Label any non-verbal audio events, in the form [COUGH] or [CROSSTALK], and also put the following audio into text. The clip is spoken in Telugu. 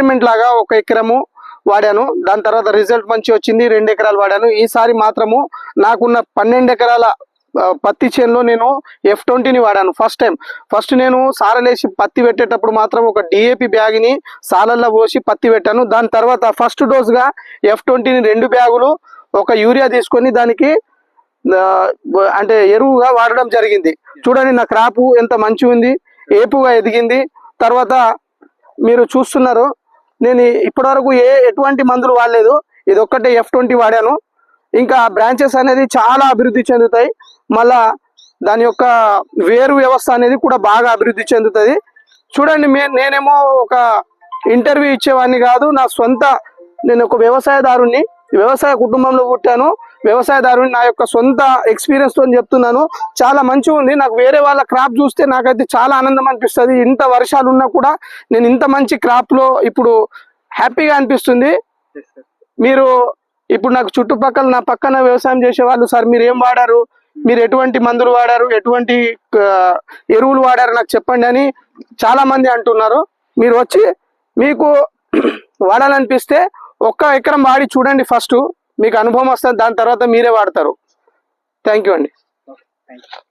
ఎక్స్పెరిమెంట్ లాగా ఒక ఎకరము వాడాను. దాని తర్వాత రిజల్ట్ మంచి వచ్చింది రెండు ఎకరాలు వాడాను. ఈసారి మాత్రము నాకున్న పన్నెండు ఎకరాల పత్తి చేనులో నేను ఎఫ్ ట్వంటీని వాడాను ఫస్ట్ టైం ఫస్ట్ నేను సారలేసి పత్తి పెట్టేటప్పుడు మాత్రం ఒక డిఏపి బ్యాగ్ని సాలల్లో పోసి పత్తి పెట్టాను. దాని తర్వాత ఫస్ట్ డోస్గా ఎఫ్ ట్వంటీని రెండు బ్యాగులు ఒక యూరియా తీసుకొని దానికి అంటే ఎరువుగా వాడడం జరిగింది. చూడండి నా క్రాపు ఎంత మంచి ఉంది ఏపుగా ఎదిగింది. తర్వాత మీరు చూస్తున్నారు నేను ఇప్పటివరకు ఏ ఎటువంటి మందులు వాడలేదు. ఇది ఒక్కటే ఎఫ్ ట్వంటీ వాడాను. ఇంకా బ్రాంచెస్ అనేది చాలా అభివృద్ధి చెందుతాయి. మళ్ళా దాని యొక్క వేరు వ్యవస్థ అనేది కూడా బాగా అభివృద్ధి చెందుతుంది చూడండి మే నేనేమో ఒక ఇంటర్వ్యూ ఇచ్చేవాడిని కాదు. నా సొంత నేను ఒక వ్యవసాయదారుణ్ణి. వ్యవసాయ కుటుంబంలో పుట్టాను. వ్యవసాయదారుని నా యొక్క సొంత ఎక్స్పీరియన్స్తో చెప్తున్నాను. చాలా మంచిగా ఉంది. నాకు వేరే వాళ్ళ క్రాప్ చూస్తే నాకైతే చాలా ఆనందం అనిపిస్తుంది. ఇంత వర్షాలు ఉన్నా కూడా నేను ఇంత మంచి క్రాప్లో ఇప్పుడు హ్యాపీగా అనిపిస్తుంది. మీరు ఇప్పుడు నాకు చుట్టుపక్కల నా పక్కన వ్యవసాయం చేసే వాళ్ళు సార్ మీరు ఏం వాడారు? మీరు ఎటువంటి మందులు వాడారు? ఎటువంటి ఎరువులు వాడారు? నాకు చెప్పండి అని చాలా మంది అంటున్నారు. మీరు వచ్చి మీకు [CLEARS THROAT] వాడాలనిపిస్తే ఒక్క ఎకరం వాడి చూడండి ఫస్ట్ మీకు అనుభవం వస్తుంది దాని తర్వాత మీరే వాడతారు. థ్యాంక్ యూ అండి. Thank you